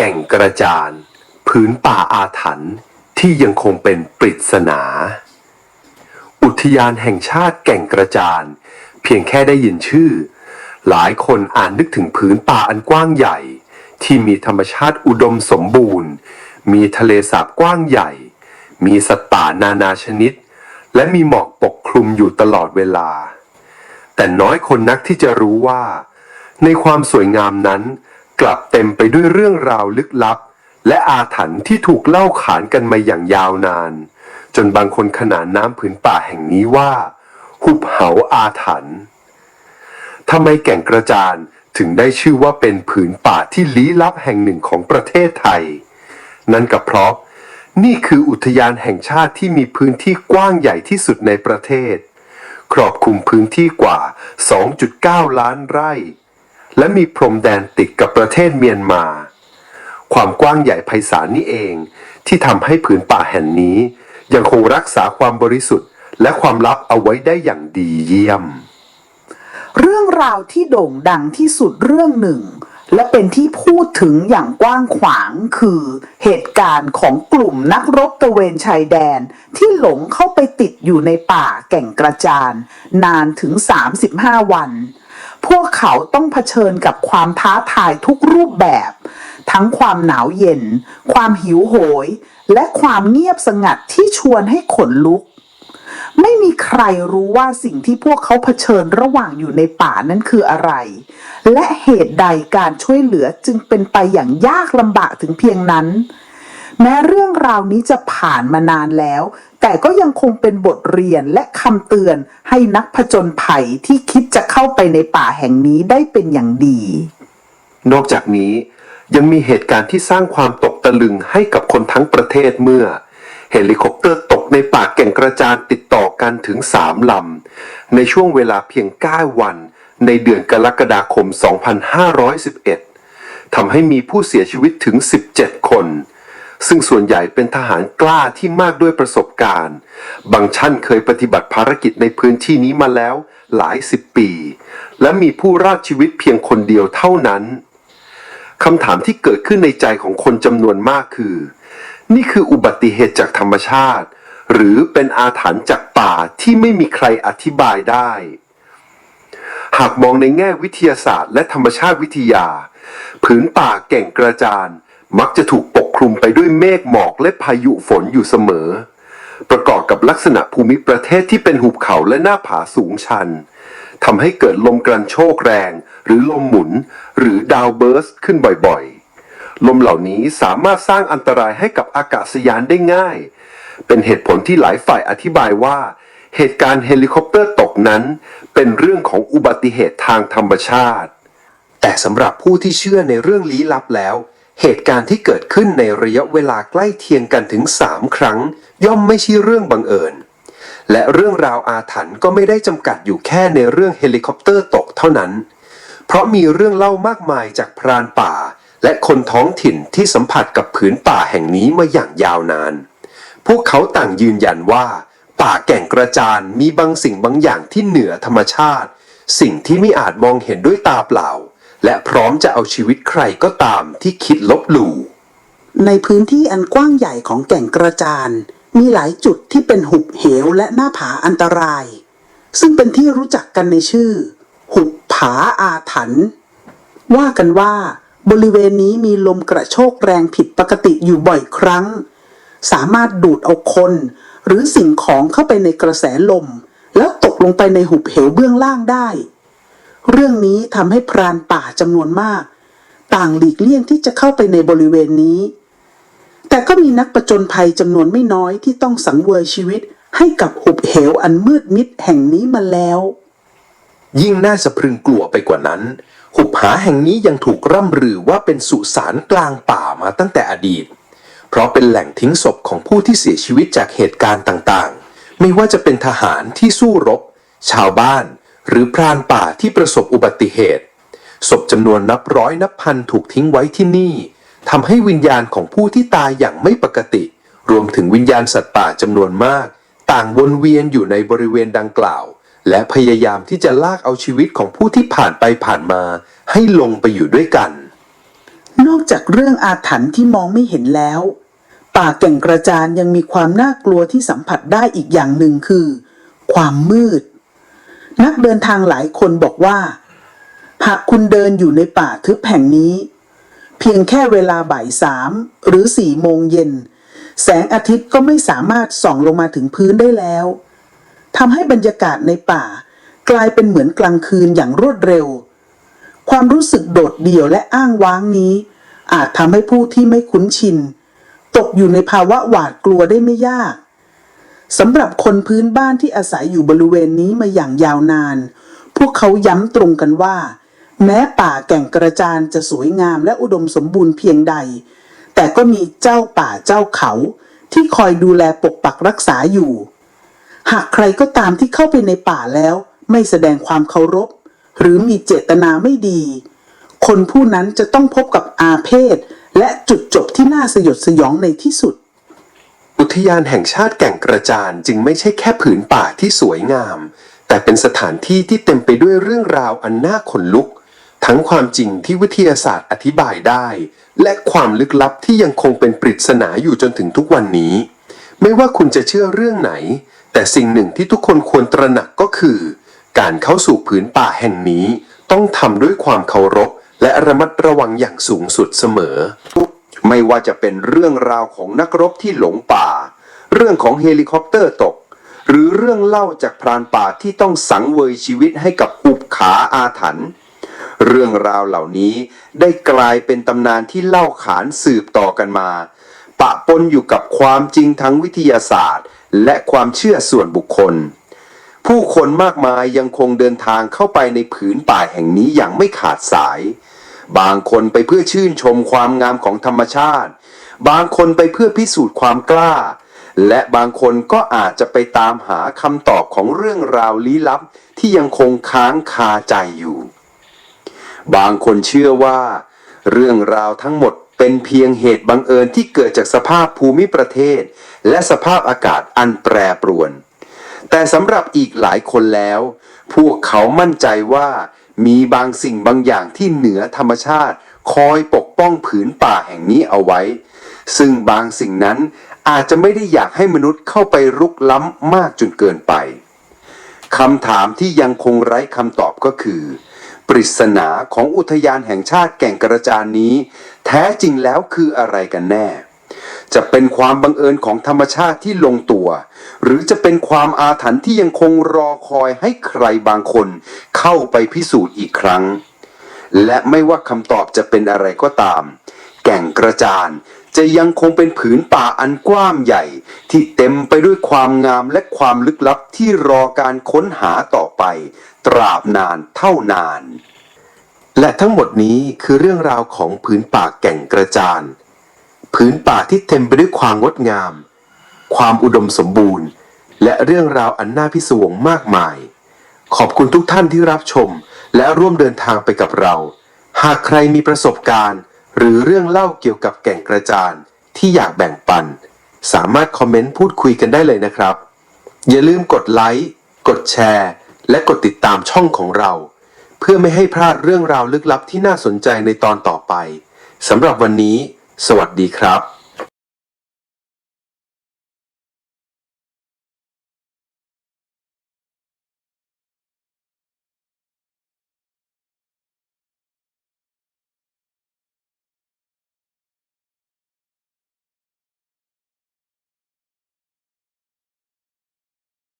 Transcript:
ก่งกระจานผืนป่าอาถรรพ์ที่ยังคงเป็นปริศนา อุทยานแห่งชาติแก่งกระจานเพียงแค่ได้ยินชื่อ หลายคนอ่านนึกถึงผืนป่าอันกว้างใหญ่ ที่มีธรรมชาติอุดมสมบูรณ์ มีทะเลสาบกว้างใหญ่ มีสัตว์ป่านานาชนิด และมีหมอกปกคลุมอยู่ตลอดเวลา แต่น้อยคนนักที่จะรู้ว่า ในความสวยงามนั้น กลับเต็มไปด้วยเรื่องราวลึกลับ และอาถรรพ์ที่ถูกเล่าขานกันมาอย่างยาวนาน จนบางคนขนานน้ำผืนป่าแห่งนี้ว่า หุบเขาอาถรรพ์ทำไมแก่งกระจานถึงได้ชื่อว่าเป็นผืนป่าที่ลี้ลับแห่งหนึ่งของประเทศไทย นั่นก็เพราะนี่คืออุทยานแห่งชาติที่มีพื้นที่กว้างใหญ่ที่สุดในประเทศ ครอบคลุมพื้นที่กว่า 2.9 ล้านไร่ และมีพรมแดนติดกับประเทศเมียนมา ความกว้างใหญ่ไพศาลนี่เองที่ทำให้ผืนป่าแห่งนี้ ยังคงรักษาความบริสุทธิ์ และความลับเอาไว้ได้อย่างดีเยี่ยม เรื่องราวที่โด่งดังที่สุดเรื่องหนึ่ง และเป็นที่พูดถึงอย่างกว้างขวางคือเหตุการณ์ของกลุ่มนักรบตะเวนชายแดนที่หลงเข้าไปติดอยู่ในป่าแก่งกระจาน นานถึง 35 วัน พวกเขาต้องเผชิญกับความท้าทายทุกรูปแบบ ทั้งความหนาวเย็น ความหิวโหย และความเงียบสงัดที่ชวนให้ขนลุก ไม่มีใครรู้ว่าสิ่งที่พวกเขาเผชิญระหว่างอยู่ในป่านั้นคืออะไร และเหตุใดการช่วยเหลือจึงเป็นไปอย่างยากลำบากถึงเพียงนั้น แม้เรื่องราวนี้จะผ่านมานานแล้ว แต่ก็ยังคงเป็นบทเรียนและคำเตือนให้นักผจญภัยที่คิดจะเข้าไปในป่าแห่งนี้ได้เป็นอย่างดี นอกจากนี้ยังมีเหตุการณ์ที่สร้างความตกตะลึงให้กับคนทั้งประเทศเมื่อ เฮลิคอปเตอร์ตกในป่าแก่งกระจานติดต่อกันถึงสามลำ ในช่วงเวลาเพียง 9 วัน ในเดือนกรกฎาคม 2511ทำให้มีผู้เสียชีวิตถึง 17 คน ซึ่งส่วนใหญ่เป็นทหารกล้าที่มากด้วยประสบการณ์ บางท่านเคยปฏิบัติภารกิจในพื้นที่นี้มาแล้วหลายสิบปี และมีผู้รอดชีวิตเพียงคนเดียวเท่านั้นคำถามที่เกิดขึ้นในใจของคนจำนวนมากคือ นี่คืออุบัติเหตุจากธรรมชาติ หรือเป็นอาถรรพ์จากป่าที่ไม่มีใครอธิบายได้ หากมองในแง่วิทยาศาสตร์และธรรมชาติวิทยา ผืนป่าแก่งกระจาน มักจะถูกปกคลุมไปด้วยเมฆหมอกและพายุฝนอยู่เสมอ ประกอบกับลักษณะภูมิประเทศที่เป็นหุบเขาและหน้าผาสูงชันทำให้เกิดลมกระโชกแรง หรือลมหมุน หรือดาวเบิร์สขึ้นบ่อยๆ ลมเหล่านี้สามารถสร้างอันตรายให้กับอากาศยานได้ง่าย เป็นเหตุผลที่หลายฝ่ายอธิบายว่า เหตุการณ์เฮลิคอปเตอร์ตกนั้น เป็นเรื่องของอุบัติเหตุทางธรรมชาติ แต่สำหรับผู้ที่เชื่อในเรื่องลี้ลับแล้ว เหตุการณ์ที่เกิดขึ้นในระยะเวลาใกล้เคียงกันถึง 3 ครั้ง ย่อมไม่ใช่เรื่องบังเอิญ และเรื่องราวอาถรรพ์ก็ไม่ได้จำกัดอยู่แค่ในเรื่องเฮลิคอปเตอร์ตกเท่านั้น เพราะมีเรื่องเล่ามากมายจากพรานป่า และคนท้องถิ่นที่สัมผัสกับผืนป่าแห่งนี้มาอย่างยาวนาน พวกเขาต่างยืนยันว่า ป่าแก่งกระจานมีบางสิ่งบางอย่างที่เหนือธรรมชาติ สิ่งที่ไม่อาจมองเห็นด้วยตาเปล่า และพร้อมจะเอาชีวิตใครก็ตามที่คิดลบหลู่ ในพื้นที่อันกว้างใหญ่ของแก่งกระจาน มีหลายจุดที่เป็นหุบเหวและหน้าผาอันตราย ซึ่งเป็นที่รู้จักกันในชื่อ หุบผาอาถรรพ์ว่ากันว่าบริเวณนี้มีลมกระโชกแรงผิดปกติอยู่บ่อยครั้ง สามารถดูดเอาคน หรือสิ่งของเข้าไปในกระแสลม แล้วตกลงไปในหุบเหวเบื้องล่างได้ เรื่องนี้ทำให้พรานป่าจำนวนมาก ต่างหลีกเลี่ยงที่จะเข้าไปในบริเวณนี้ แต่ก็มีนักประจนภัยจำนวนไม่น้อยที่ต้องสังเวยชีวิตให้กับหุบเหวอันมืดมิดแห่งนี้มาแล้ว ยิ่งน่าสะพรึงกลัวไปกว่านั้น หุบผาแห่งนี้ยังถูกร่ำลือว่าเป็นสุสานกลางป่ามาตั้งแต่อดีต เพราะเป็นแหล่งทิ้งศพของผู้ที่เสียชีวิตจากเหตุการณ์ต่างๆ ไม่ว่าจะเป็นทหารที่สู้รบ ชาวบ้าน หรือพรานป่าที่ประสบอุบัติเหตุ ศพจำนวนนับร้อยนับพันถูกทิ้งไว้ที่นี่ทำให้วิญญาณของผู้ที่ตายอย่างไม่ปกติ รวมถึงวิญญาณสัตว์ป่าจำนวนมาก ต่างวนเวียนอยู่ในบริเวณดังกล่าว และพยายามที่จะลากเอาชีวิตของผู้ที่ผ่านไปผ่านมา ให้ลงไปอยู่ด้วยกัน นอกจากเรื่องอาถรรพ์ที่มองไม่เห็นแล้ว ป่าแก่งกระจานยังมีความน่ากลัวที่สัมผัสได้อีกอย่างหนึ่งคือ ความมืด นักเดินทางหลายคนบอกว่า หากคุณเดินอยู่ในป่าทึบแห่งนี้ เพียงแค่เวลาบ่ายสามหรือสี่โมงเย็น แสงอาทิตย์ก็ไม่สามารถส่องลงมาถึงพื้นได้แล้วทำให้บรรยากาศในป่า กลายเป็นเหมือนกลางคืนอย่างรวดเร็ว ความรู้สึกโดดเดี่ยวและอ้างว้างนี้ อาจทำให้ผู้ที่ไม่คุ้นชิน ตกอยู่ในภาวะหวาดกลัวได้ไม่ยาก สำหรับคนพื้นบ้านที่อาศัยอยู่บริเวณนี้มาอย่างยาวนาน พวกเขาย้ำตรงกันว่า แม้ป่าแก่งกระจานจะสวยงามและอุดมสมบูรณ์เพียงใด แต่ก็มีเจ้าป่าเจ้าเขา ที่คอยดูแลปกปักรักษาอยู่ หากใครก็ตามที่เข้าไปในป่าแล้ว ไม่แสดงความเคารพ หรือมีเจตนาไม่ดี คนผู้นั้นจะต้องพบกับอาเพศและจุดจบที่น่าสยดสยองในที่สุด ทยานแห่งชาติแก่งกระจานจึงไม่ใช่แค่ผืนป่าที่สวยงาม แต่เป็นสถานที่ที่เต็มไปด้วยเรื่องราวอันน่าขนลุก ทั้งความจริงที่วิทยาศาสตร์อธิบายได้ และความลึกลับที่ยังคงเป็นปริศนาอยู่จนถึงทุกวันนี้ ไม่ว่าคุณจะเชื่อเรื่องไหน แต่สิ่งหนึ่งที่ทุกคนควรตระหนักก็คือ การเข้าสู่ผืนป่าแห่งนี้ ต้องทำด้วยความเคารพ และระมัดระวังอย่างสูงสุดเสมอไม่ว่าจะเป็นเรื่องราวของนักรบที่หลงป่า เรื่องของเฮลิคอปเตอร์ตก หรือเรื่องเล่าจากพรานป่าที่ต้องสังเวยชีวิตให้กับอุบขาอาถรรพ์เรื่องราวเหล่านี้ได้กลายเป็นตำนานที่เล่าขานสืบต่อกันมา ปะปนอยู่กับความจริงทั้งวิทยาศาสตร์ และความเชื่อส่วนบุคคล ผู้คนมากมายยังคงเดินทางเข้าไปในผืนป่าแห่งนี้อย่างไม่ขาดสาย บางคนไปเพื่อชื่นชมความงามของธรรมชาติ บางคนไปเพื่อพิสูจน์ความกล้า และบางคนก็อาจจะไปตามหาคำตอบของเรื่องราวลี้ลับที่ยังคงค้างคาใจอยู่ บางคนเชื่อว่า เรื่องราวทั้งหมดเป็นเพียงเหตุบังเอิญที่เกิดจากสภาพภูมิประเทศ และสภาพอากาศอันแปรปรวน แต่สำหรับอีกหลายคนแล้ว พวกเขามั่นใจว่ามีบางสิ่งบางอย่างที่เหนือธรรมชาติ คอยปกป้องผืนป่าแห่งนี้เอาไว้ ซึ่งบางสิ่งนั้นอาจจะไม่ได้อยากให้มนุษย์เข้าไปรุกล้ำมากจนเกินไปคำถามที่ยังคงไร้คำตอบก็คือ ปริศนาของอุทยานแห่งชาติแก่งกระจานนี้ แท้จริงแล้วคืออะไรกันแน่ จะเป็นความบังเอิญของธรรมชาติที่ลงตัว หรือจะเป็นความอาถรรพ์ที่ยังคงรอคอยให้ใครบางคนเข้าไปพิสูจน์อีกครั้ง และไม่ว่าคำตอบจะเป็นอะไรก็ตาม แก่งกระจาน จะยังคงเป็นผืนป่าอันกว้างใหญ่ ที่เต็มไปด้วยความงามและความลึกลับที่รอการค้นหาต่อไป ตราบนานเท่านาน และทั้งหมดนี้คือเรื่องราวของผืนป่าแก่งกระจานผืนป่าที่เต็มไปด้วยความงดงาม ความอุดมสมบูรณ์ และเรื่องราวอันน่าพิศวงมากมาย ขอบคุณทุกท่านที่รับชม และร่วมเดินทางไปกับเรา หากใครมีประสบการณ์ หรือเรื่องเล่าเกี่ยวกับแก่งกระจานที่อยากแบ่งปัน สามารถคอมเมนต์พูดคุยกันได้เลยนะครับ อย่าลืมกดไลค์กดแชร์ และกดติดตามช่องของเรา เพื่อไม่ให้พลาดเรื่องราวลึกลับที่น่าสนใจในตอนต่อไปสำหรับวันนี้ สวัสดีครับ